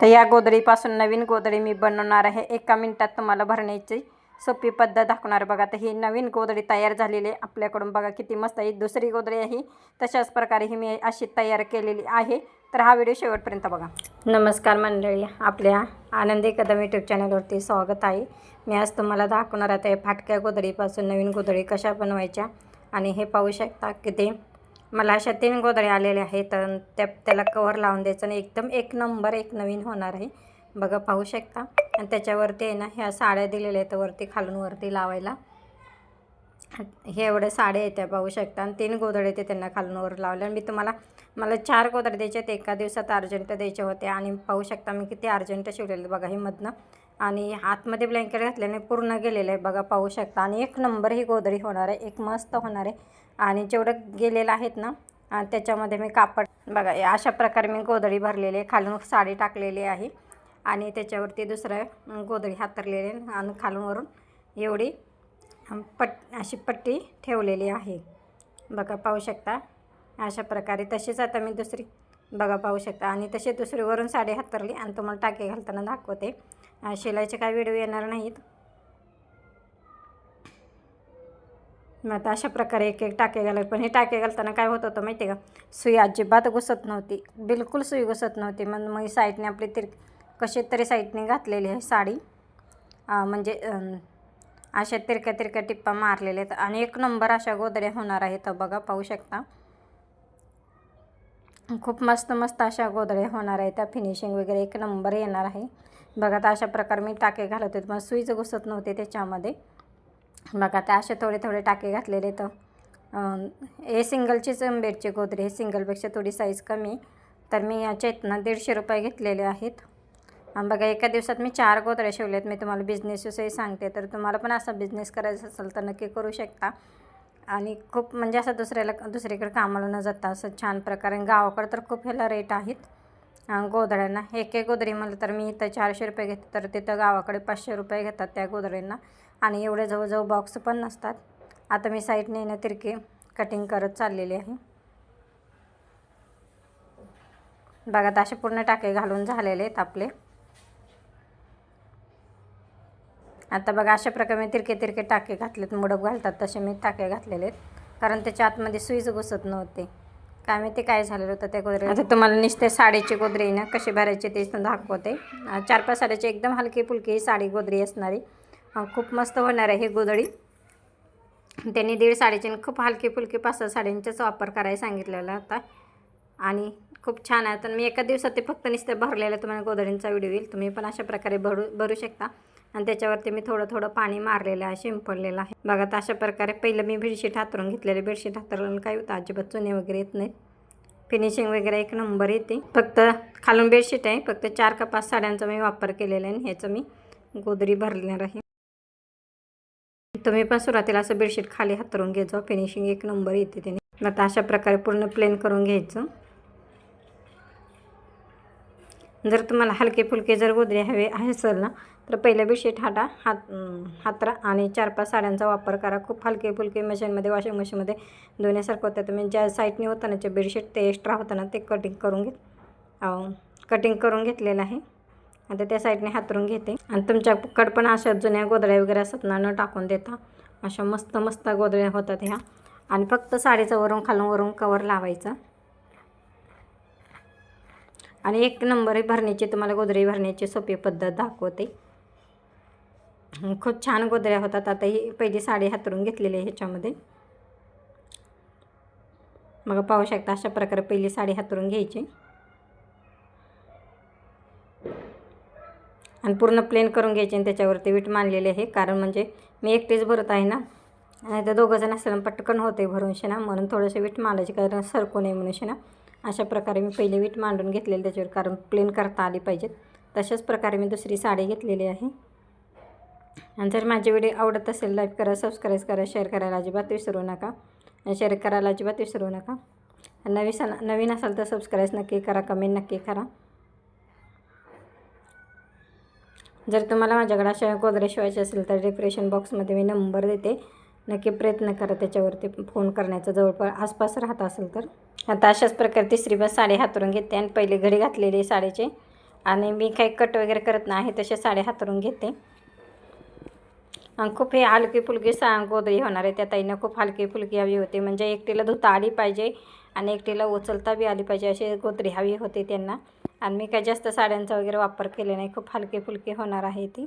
तर या गोदडीपासून नवीन गोदडी मी बनवणार आहे. एका मिनटात तुम्हाला भरण्याची सोपी पद्धत दाखवणार बघा तर ही नवीन गोदडी तयार झालेली आहे. आपल्याकडून बघा किती मस्त आहे. दुसरी गोदडी आहे. तशाच प्रकारे ही मी अशी तयार केलेली आहे. तर हा व्हिडिओ शेवटपर्यंत बघा. नमस्कार मंडळी आपल्या आनंदी कदम यूट्यूब चॅनलवरती स्वागत आहे. मी आज तुम्हाला दाखवणार आहे फाटक्या गोदडीपासून नवीन गोदडी कशा बनवायच्या आणि हे पाहू शकता की ते मला अशा तीन गोदड्या आलेल्या आहेत तर त्या त्याला कवर लावून द्यायचं आणि एकदम एक नंबर एक नवीन होणार आहे. बघा पाहू शकता. आणि त्याच्यावरती आहे ना ह्या साड्या दिलेल्या आहेत वरती खालून वरती लावायला. हे एवढे साड्या आहेत त्या पाहू शकता. आणि तीन गोदडे ते त्यांना खालून वर लावले. आणि मी तुम्हाला मला चार गोदडे द्यायचे आहेत. एका दिवसात अर्जंट द्यायचे होते. आणि पाहू शकता मी किती अर्जंट शिवलेले बघा हे मधनं. आणि आतमध्ये ब्लँकेट घातल्याने पूर्ण गेलेलं आहे. बघा पाहू शकता. आणि एक नंबर ही गोदडी होणार आहे. एक मस्त होणार आहे. आणि जेवढं गेलेलं आहेत ना आणि त्याच्यामध्ये मी कापड बघा अशा प्रकारे मी गोदडी भरलेली आहे. खालून साडी टाकलेली आहे आणि त्याच्यावरती दुसरं गोदडी हातरलेली आहे आणि खालूनवरून एवढी पट अशी पट्टी ठेवलेली आहे. बघा पाहू शकता. अशा प्रकारे तशीच आता मी दुसरी बघा पाहू शकता. आणि तशी दुसरीवरून साडी हातरली आणि तुम्हाला टाके घालताना दाखवते. शिलाईचे काय व्हिडिओ येणार नाहीत. मग आता अशा प्रकारे एक एक टाके घालत पण हे टाके घालताना काय होत होतं माहिती आहे का? सुई अजिबात घुसत नव्हती. बिलकुल सुई घुसत नव्हती. मग मग साईडने आपली तिर कशी तरी साईडने घातलेली आहे साडी. म्हणजे अशा तिरक्या तिरक्या टिप्पा मारलेल्या आहेत. आणि एक नंबर अशा गोदड्या होणार आहेत. बघा पाहू शकता. खूप मस्त मस्त अशा गोदड्या होणार आहेत. त्या फिनिशिंग वगैरे एक नंबर येणार आहे. बघा तर अशा प्रकारे मी टाके घालत होते. मग सुईच घुसत नव्हते त्याच्यामध्ये. बघा आता असे थोडे थोडे टाके घातलेले तर हे सिंगलचीच बेडची गोदरी हे सिंगलपेक्षा थोडी साईज कमी. तर मी याच्या इथनं दीडशे रुपये घेतलेले आहेत. बघा एका दिवसात मी चार गोदऱ्या शिवल्यात मी तुम्हाला बिझनेसविषयी सांगते. तर तुम्हाला पण असा बिझनेस करायचा असेल तर नक्की करू शकता. आणि खूप म्हणजे असं दुसऱ्याला दुसरीकडे कामाला न जाता असं छान प्रकारे. गावाकडं तर खूप ह्याला रेट आहेत. गोदड्यांना एक एक गोदरी म्हणलं तर मी इथं चारशे रुपये घेते. तर तिथं गावाकडे पाचशे रुपये घेतात त्या गोदड्यांना आणि एवढे जवळजवळ बॉक्स पण नसतात. आता मी साईडने ना तिरके कटिंग करत चाललेली आहे. बघा असे पूर्ण टाके घालून झालेले आहेत आपले. आता बघा अशा प्रकारे मी तिरके तिरके टाके घातलेत मुडप घालतात तसे मी टाके घातलेले आहेत. कारण त्याच्या आतमध्ये सुईच घुसत नव्हते. काय माहिती काय झालेलं होतं त्या गोदरे आता तुम्हाला नुसते साडीची गोदरी ना कशी भरायची ते दाखवते. चार पाच साड्याची एकदम हलकी फुलकी साडी गोदरी असणारी. खूप मस्त होणार आहे ही त्यांनी दीड साडेतीन खूप हलकी फुलकी पाच सहा साड्यांचाच वापर करायला सांगितलेला होता. आणि खूप छान आहे. तर मी एका दिवसात ते फक्त नुसते भरलेलं तुम्हाला गोधडींचा व्हिडिओ येईल. तुम्ही पण अशा प्रकारे भरू भरू शकता. आणि त्याच्यावरती मी थोडं थोडं पाणी मारलेलं आहे शिंपडलेलं आहे. बघा तर अशा प्रकारे पहिलं मी बेडशीट हातरून घेतलेले. बेडशीट हातरून काय होतं? अजिबात चुने वगैरे येत नाहीत. फिनिशिंग वगैरे एक नंबर येते. फक्त खालून बेडशीट आहे. फक्त चार का पाच साड्यांचा मी वापर केलेला आहे ह्याचं मी गोदरी भरणार आहे. तुम्ही पण सुरुवातीला असं बेडशीट खाली हातरून घ्यायचं. फिनिशिंग एक नंबर येते त्याने. आता अशा प्रकारे पूर्ण प्लेन करून घ्यायचं. जर तुम्हाला हलके फुलके जर गोदरे हवे आहे असेल ना तर पहिलं बेडशीट हाटा हात हातरा आणि चार पाच साड्यांचा वापर करा. खूप हलके फुलके मशीनमध्ये वॉशिंग मशीनमध्ये धुण्यासारखं होतं. तुम्ही ज्या साईडने होताना जे बेडशीट ते एक्स्ट्रा होताना ते कटिंग करून घेत कटिंग करून घेतलेलं आहे. आता त्या साईडने हातरून घेते. आणि तुमच्याकडं पण अशा जुन्या गोदड्या वगैरे असतात ना न टाकून देता. अशा मस्त मस्त गोदड्या होतात ह्या. आणि फक्त साडीचं वरून खालून वरून कवर लावायचं. आणि एक नंबर भरण्याची तुम्हाला गोदरी भरण्याची सोपी पद्धत दाखवते. खूप छान गोदऱ्या होतात. आता ही पहिली साडी हातरून घेतलेली आहे ह्याच्यामध्ये. मग पाहू शकता अशा प्रकारे पहिली साडी हातरून घ्यायची. आणि पूर्ण प्लेन करून घ्यायची आणि त्याच्यावरती वीट मांडलेले आहे. कारण म्हणजे मी एकटीच भरत आहे ना. आणि त्या दोघंजण असताना पटकन होते भरून शेणा म्हणून थोडंसं वीट मांडायचे कारण सरकू नये म्हणून शेणा अशा प्रकारे मी पहिले वीट मांडून घेतलेली त्याच्यावर. कारण प्लेन करता आली पाहिजेत. तशाच प्रकारे मी दुसरी साडी घेतलेली आहे. आणि जर माझे व्हिडिओ आवडत असेल लाईक करा सबस्क्राईब करा शेअर करायला अजिबात विसरू नका. शेअर करायला अजिबात विसरू नका. नवीन नवीन असाल तर सबस्क्राईब नक्की करा कमेंट नक्की करा. जर तुम्हाला माझ्याकडे अशा गोदरे शिवायचे असेल तर डिप्रेशन बॉक्समध्ये मी नंबर देते. नक्की प्रयत्न करा त्याच्यावरती फोन करण्याचा. जवळपास आसपास राहत असेल तर. आता अशाच प्रकारे तिसरी बस साडी हातरून घेते आणि पहिले घडी घातलेली साडीचे. आणि मी काही कट वगैरे करत नाही तसे साडी हातरून घेते. आणि खूप हे हलकी फुलकी सा गोदरी होणार आहे त्या ताईनं. खूप हलकी फुलकी हवी होती. म्हणजे एकटीला धुता आली पाहिजे आणि एकटीला उचलता बी आली पाहिजे अशी गोदरी हवी होती त्यांना. आणि मी काही जास्त साड्यांचा वगैरे वापर केले नाही. खूप हलके फुलके होणार आहे ती.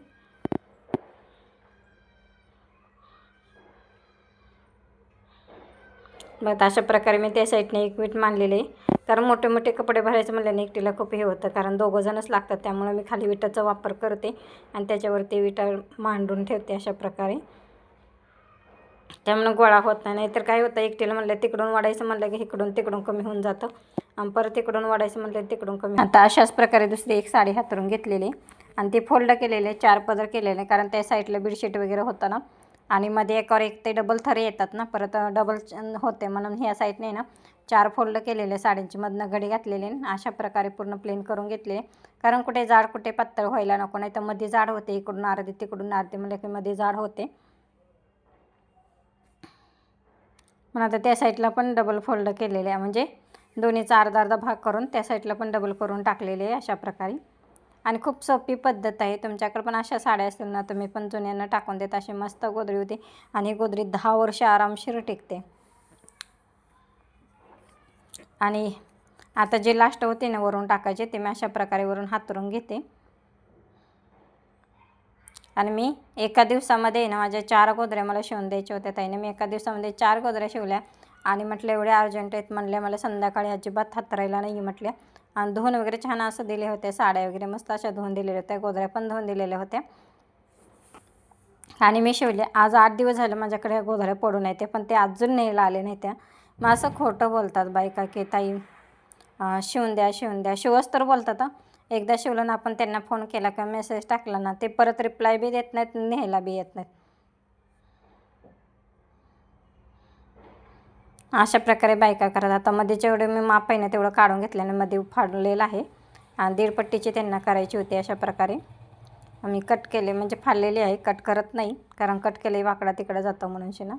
मग अशा प्रकारे मी त्या साईडने एक वीट मांडलेले आहे. कारण मोठे मोठे कपडे भरायचं म्हणल्याने एकटीला खूप हे होतं. कारण दोघंजणच लागतात. त्यामुळे मी खाली विटाचा वापर करते आणि त्याच्यावरती विटा मांडून ठेवते अशा प्रकारे. त्यामुळं गोळा होत नाही. नाहीतर काय होतं एकटीला म्हणलं तिकडून वाढायचं म्हणलं की इकडून तिकडून कमी होऊन जातं. परत इकडून वाढायचं म्हटलं तिकडून कमी. आता अशाच प्रकारे दुसरी एक साडी हातरून घेतलेली. आणि ती फोल्ड केलेले चार पदर केलेले कारण त्या साईडला बेडशीट वगैरे होतं ना. आणि मध्ये एकावर एक ते डबल थरे येतात ना परत डबल होते म्हणून ह्या साईडने ना चार फोल्ड केलेले साडींची मधनं घडी घातलेले अशा प्रकारे पूर्ण प्लेन करून घेतले. कारण कुठे जाड कुठे पातळ व्हायला नको नाही तर मध्ये जाड होते इकडून अर्धी तिकडून अर्धी म्हणजे की मध्ये जाड होते. म्हणून आता त्या साईडला पण डबल फोल्ड केलेले आहे म्हणजे दोन्हीचा अर्धा अर्धा भाग करून त्या साईडला पण डबल करून टाकलेले आहे अशा प्रकारे. आणि खूप सोपी पद्धत आहे. तुमच्याकडे पण अशा साड्या असतील ना तुम्ही पण जुन्यांना टाकून देत अशी मस्त गोदरी होती आणि गोदरी दहा वर्ष आरामशीर टिकते. आणि आता जे लास्ट होते ना वरून टाकायचे ते मी अशा प्रकारे वरून हातरून घेते. आणि मी एका दिवसामध्ये ना माझ्या चार गोदऱ्या मला शिवून द्यायच्या होत्या ताईने मी एका दिवसामध्ये चार गोदऱ्या शिवल्या. आणि म्हटलं एवढ्या अर्जंट आहेत म्हणल्या मला संध्याकाळी अजिबात हातरायला नाही म्हटल्या. आणि धुवून वगैरे छान असं दिले होते साड्या वगैरे मस्त अशा धुवून दिलेल्या होत्या गोदऱ्या पण धुवून दिलेल्या होत्या. आणि मी शिवले आज आठ दिवस झाले माझ्याकडे ह्या पडू पडून येते पण ते अजून नेला आले नाही त्या. मग असं खोटं बोलतात बायका की ताई शिवून द्या शिवून द्या. शिवच तर बोलतात एकदा शिवलं ना आपण त्यांना फोन केला किंवा मेसेज टाकला ना ते परत रिप्लाय बी देत नाहीत न्यायला बी येत नाहीत. अशा प्रकारे बायका करत आता मध्ये जेवढे मी माप आहे ना तेवढं काढून घेतल्याने मध्ये फाडलेलं आहे. आणि दीडपट्टीची त्यांना करायची होती अशा प्रकारे. मी कट केले म्हणजे फाडलेली आहे. कट करत नाही कारण कट केले वाकडा तिकडं जातं म्हणून ना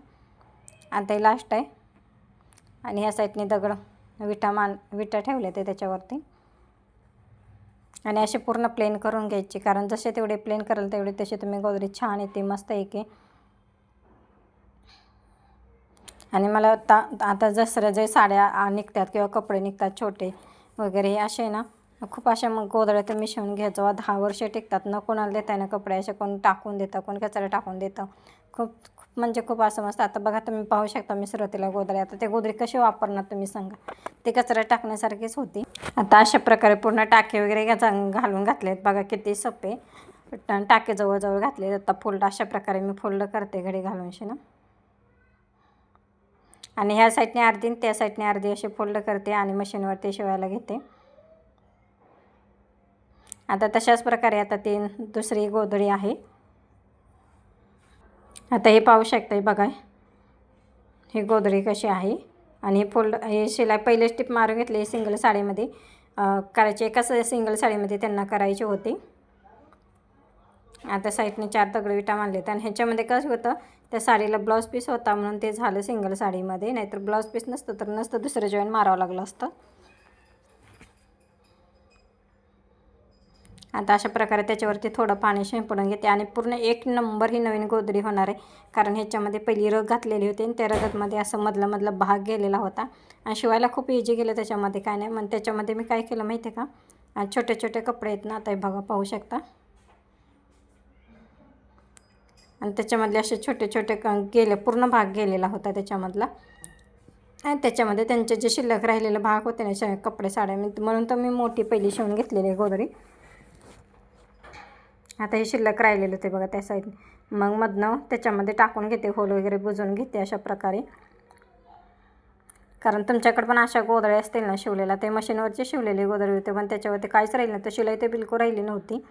आता हे लास्ट आहे. आणि ह्या साईडने दगड विटा मान विटा ठेवले ते त्याच्यावरती. आणि असे पूर्ण प्लेन करून घ्यायचे कारण जसे तेवढे प्लेन कराल तेवढे तसे तुम्ही गोदरी छान येते मस्त येते आणि मला आता आता जसं जे साड्या निघतात किंवा कपडे निघतात छोटे वगैरे हे असे ना खूप अशा मग गोदड्या तर मी घ्यायचो. दहा वर्ष टिकतात. न कोणाला देता ना कपडे. असे कोण टाकून देतं कोण कचरा टाकून देतं. खूप खूप म्हणजे खूप असं मस्त. आता बघा तुम्ही पाहू शकता मी सुरुवातीला गोदड्या आता ते गोदरी कसे वापरणार तुम्ही सांगा. ते कचरा टाकण्यासारखीच होती. आता अशा प्रकारे पूर्ण टाके वगैरे घालून घातलेत. बघा किती सोपे. टाके जवळजवळ घातले आता फोल्ड अशा प्रकारे मी फोल्ड करते घडी घालूनशी ना. आणि ह्या साईडने अर्धी त्या साईडने अर्धी असे फोल्ड करते आणि मशीनवरती शिवायला घेते. आता तशाच प्रकारे आता ती दुसरी गोधडी आहे. आता हे पाहू शकता बघा. ही गोधडी कशी आहे आणि हे फोल्ड हे शिलाई पहिले स्टिप मारून घेतले सिंगल साडीमध्ये. करायचे एकाच सिंगल साडीमध्ये त्यांना करायचे होते. आता साईडने चार दगड विटा मारलेत आणि ह्याच्यामध्ये कसं होतं त्या साडीला ब्लाऊज पीस होता म्हणून ते झालं सिंगल साडीमध्ये. नाहीतर ब्लाऊज पीस नसतं तर नसतं दुसरं जॉईन मारावं लागलं असतं. आता अशा प्रकारे त्याच्यावरती थोडं पाणी शिंपडून घेते आणि पूर्ण एक नंबर ही नवीन गोदरी होणार आहे. कारण ह्याच्यामध्ये पहिली रग घातलेली होती आणि त्या रगतमध्ये असं मधला मधला भाग गेलेला होता. आणि शिवायला खूप इजी गेलं त्याच्यामध्ये काय नाही. मग त्याच्यामध्ये मी काय केलं माहिती आहे का? छोटे छोटे कपडे आहेत ना आता हे बघा पाहू शकता. आणि त्याच्यामधले असे छोटे छोटे क गेले पूर्ण भाग गेलेला होता त्याच्यामधला. आणि त्याच्यामध्ये त्यांचे जे शिल्लक राहिलेले भाग होते ना कपडे साड्या म्हणून तर मी मोठी पहिली शिवून घेतलेली आहे गोदरी. आता हे शिल्लक राहिलेले होते बघा त्या साईड मग मधनं त्याच्यामध्ये टाकून घेते होल वगैरे बुजवून घेते अशा प्रकारे. कारण तुमच्याकडे पण अशा गोदळे असतील ना शिवलेला ते मशीनवरचे शिवलेले गोदळे होते पण त्याच्यावरती काहीच राहिले तर शिलाई ते बिलकुल राहिली नव्हती.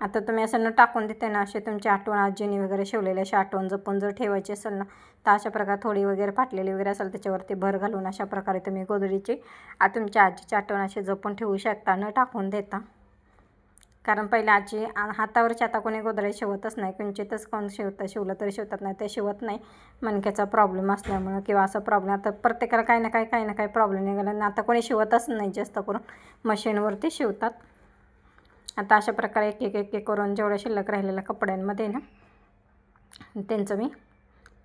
आता तुम्ही असं न टाकून देते ना असे तुमची आठवण आजीने वगैरे शिवलेले असे आठवण जपून जर ठेवायची असेल ना तर अशा प्रकारे थोडी वगैरे फाटलेली वगैरे असेल त्याच्यावरती भर घालून अशा प्रकारे तुम्ही गोदडीची तुमच्या आजीची आठवण अशी जपून ठेवू शकता न टाकून देता. कारण पहिले आजी हातावरची आता कोणी गोदडे शिवतच नाही किंचितच कोण शिवतं शिवलं तरी शिवतात नाही ते शिवत नाही. मणक्याचा प्रॉब्लेम असल्यामुळं किंवा असा प्रॉब्लेम आता प्रत्येकाला काही ना काही काही ना काही प्रॉब्लेम निघाला आता कोणी शिवतच नाही जास्त करून. मशीनवरती शिवतात. आता अशा प्रकारे एक एक एक एक करून जेवढ्या शिल्लक राहिलेल्या कपड्यांमध्ये ना त्यांचं मी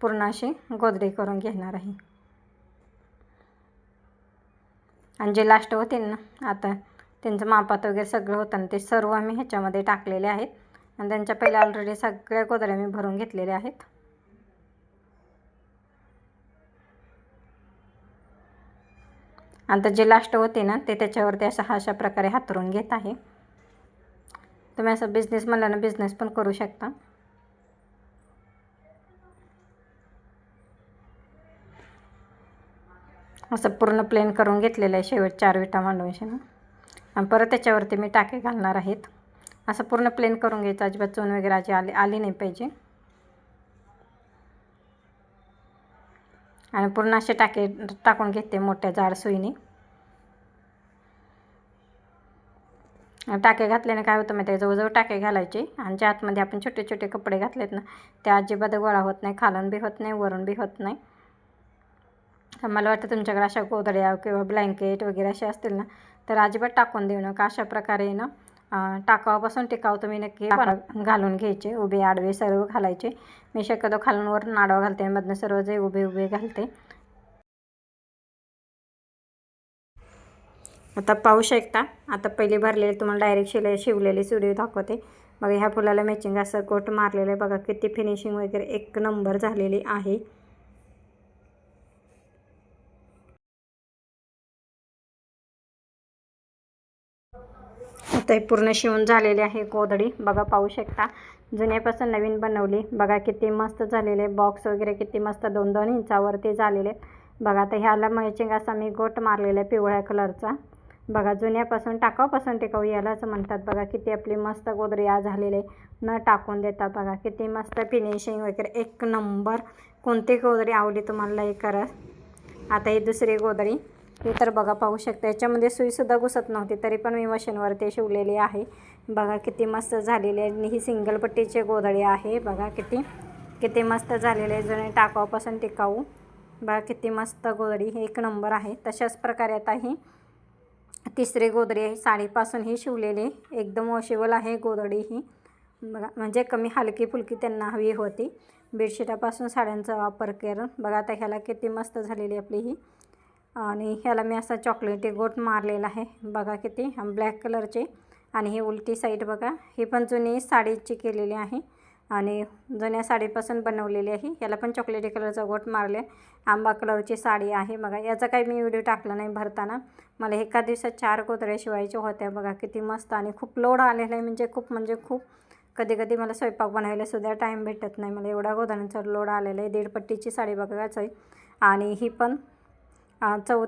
पूर्ण अशी गोदडी करून घेणार आहे. आणि जे लास्ट होते ना आता त्यांचं मापात वगैरे सगळं होतं आणि ते सर्व आम्ही ह्याच्यामध्ये टाकलेले आहेत. आणि त्यांच्या पहिल्या ऑलरेडी सगळ्या गोदड्या मी भरून घेतलेल्या आहेत. आता जे लास्ट होते ना ते त्याच्यावरती असं अशा प्रकारे हातरून घेत आहे. तुम्ही असं बिझनेस म्हणल्यानं ना बिझनेस पण करू शकता. असं पूर्ण प्लेन करून घेतलेलं आहे शेवट चार विटा मांडून आणि परत त्याच्यावरती मी टाके घालणार आहेत. असं पूर्ण प्लेन करून घ्यायचं. अजिबात चून वगैरे अजी आली आली नाही पाहिजे. आणि पूर्ण असे टाके टाकून घेते मोठ्या जाड सुईने टाके घातल्याने काय होतं माहिती आहे जवळजवळ टाके घालायचे आणि ज्या आतमध्ये आपण छोटे छोटे कपडे घातलेत ना ते अजिबात गोळा होत नाही खालून बी होत नाही वरून बी होत नाही. तर मला वाटतं तुमच्याकडे अशा गोदड्या किंवा ब्लँकेट वगैरे असे असतील ना तर अजिबात टाकून देऊ नका. अशा प्रकारे ना टाकावापासून टिकाव तुम्ही नक्की घालून घ्यायचे. उभे आडवे सर्व घालायचे. मी शक्यतो खालून वरून आडवा घालते मधनं सर्व जे उभे उभे घालते. आता पाहू शकता. आता पहिले भरलेली तुम्हाला डायरेक्ट शिले शिवलेली सुडी दाखवते. बघा ह्या फुलाला मॅचिंग असं गोट मारलेलं आहे. बघा किती फिनिशिंग वगैरे एक नंबर झालेली आहे. आता हे पूर्ण शिवून झालेले आहे गोदडी बघा पाहू शकता. जुन्यापासून नवीन बनवली. बघा किती मस्त झालेले बॉक्स वगैरे किती मस्त दोन दोन इंचावरती झालेले. बघा आता ह्याला मॅचिंग असा मी गोट मारलेला आहे पिवळ्या कलरचा बघा जुन्यापासून टाकावपासून टिकाऊ यालाच म्हणतात बघा. किती आपली मस्त गोदरी आज झालेले न टाकून देता बघा. किती मस्त फिनिशिंग वगैरे. एक नंबर कोणती गोदरी आवडली तुम्हाला हे करा. आता ही दुसरी गोदरी. हे तर बघा पाहू शकता. याच्यामध्ये सुईसुद्धा घुसत नव्हती तरी पण मी मशीनवरती शिवलेली आहे. बघा किती मस्त झालेली आहे आणि ही सिंगल पट्टीची गोदळी आहे. बघा किती किती मस्त झालेले आहे जुने टाकावापासून टिकाऊ बघा किती मस्त गोदळी हे एक नंबर आहे. तशाच प्रकारे आता ही तिसरी गोदडी आहे साडीपासून ही शिवलेली. एकदम वॉशेबल आहे गोदडी ही. बघा म्हणजे कमी हलकी फुलकी त्यांना हवी होती. बेडशीटापासून साड्यांचा वापर करून बघा आता ह्याला किती मस्त झालेली आपली ही. आणि ह्याला मी असा चॉकलेटी गोट मारलेला आहे. बघा किती ब्लॅक कलरचे. आणि ही उलटी साईड बघा ही पण जुनी साडीची केलेली आहे. आणि जुन्या साडीपासून बनवलेली आहे. याला पण चॉकलेटी कलरचा गोट मारले. आंबा कलरची साडी आहे. बघा याचा काही मी व्हिडिओ टाकला नाही भरताना. मला एका दिवसात चार गोदऱ्या शिवायच्या होत्या. बघा किती मस्त आणि खूप लोड आलेला आहे. म्हणजे खूप म्हणजे खूप. कधी कधी मला स्वयंपाक बनवायला सुद्धा टाईम भेटत नाही. मला एवढा गोदऱ्यांचा लोड आलेला आहे. दीडपट्टीची साडी बघायचं आहे. आणि ही पण चौ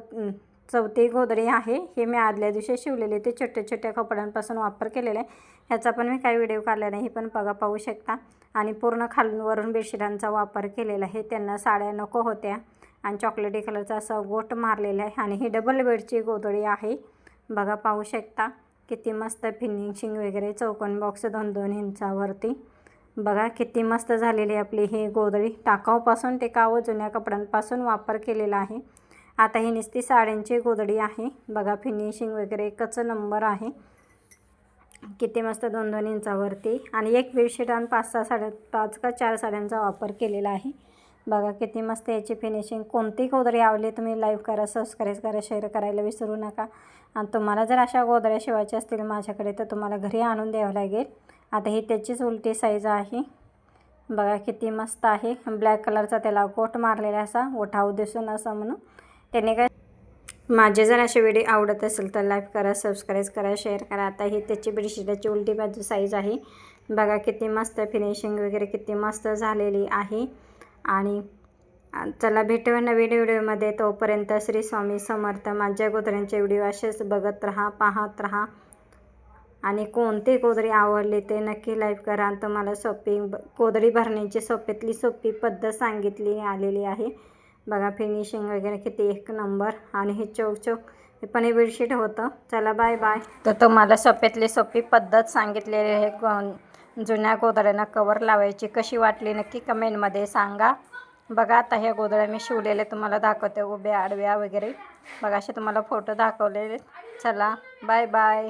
चौथी गोदरी आहे. हे मी आदल्या दिवशी शिवलेले ते छोट्या छोट्या कपड्यांपासून वापर केलेला आहे. ह्याचा पण मी काही व्हिडिओ काढला नाही. हे पण बघा पाहू शकता. आणि पूर्ण खालून वरून बेडशिटांचा वापर केलेला आहे. त्यांना साड्या नको होत्या. आणि चॉकलेटी कलरचा असा गोट मारलेला आहे आणि ही डबल बेडची गोदडी आहे. बघा पाहू शकता किती मस्त फिनिशिंग वगैरे चौकोन बॉक्स दोन दोन इंचावरती. बघा किती मस्त झालेली आपली ही गोदडी टाकाऊपासून टिकावं हो जुन्या कपड्यांपासून वापर केलेला आहे. आता ही नुसती साड्यांची गोदडी आहे. बघा फिनिशिंग वगैरे एकच नंबर आहे. किती मस्त दोन दोन इंचावरती. आणि एक बेडशीट आणि पाच सहा साड्या पाच का चार साड्यांचा वापर केलेला आहे. बघा किती मस्त याची फिनिशिंग कोणती गोदरी आवली तुम्ही लाईव्ह करा सबस्क्राईब करा शेअर करायला विसरू नका. आणि तुम्हाला जर अशा गोदऱ्या शिवायच्या असतील माझ्याकडे तर तुम्हाला घरी आणून द्यावं लागेल. आता ही त्याचीच उलटी साईज आहे. बघा किती मस्त आहे. ब्लॅक कलरचा त्याला कोट मारलेला असा ओठाऊ दिसून असा म्हणून. त्याने काय माझे जर असे व्हिडिओ आवडत असेल तर लाईक करा सबस्क्राईब करा शेअर करा. आता ही त्याची बेडशीटाची उलटी बाजू साईज आहे. बघा किती मस्त फिनिशिंग वगैरे किती मस्त झालेली आहे. आणि चला भेटूया नवीन व्हिडिओमध्ये. तोपर्यंत श्री स्वामी समर्थ माझ्या गोदऱ्यांचे व्हिडिओ असेच बघत राहा पाहत राहा. आणि कोणती गोदरी आवडली ते नक्की लाईव्ह करा. तुम्हाला सोपी गोदरी भरण्याची सोप्यातली सोपी पद्धत सांगितली आलेली आहे. बघा फिनिशिंग वगैरे किती एक नंबर आणि हे चौक चौक हे पण हे बेडशीट होतं. चला बाय बाय तर तुम्हाला सोप्यातली सोपी पद्धत सांगितलेली आहे. जुन्या गोदड्यांना कवर लावायची. कशी वाटली नक्की कमेंटमध्ये सांगा. बघा आता ह्या गोधड्या मी शिवलेले तुम्हाला दाखवते उभ्या आडव्या वगैरे. बघा असे तुम्हाला फोटो दाखवलेले चला बाय बाय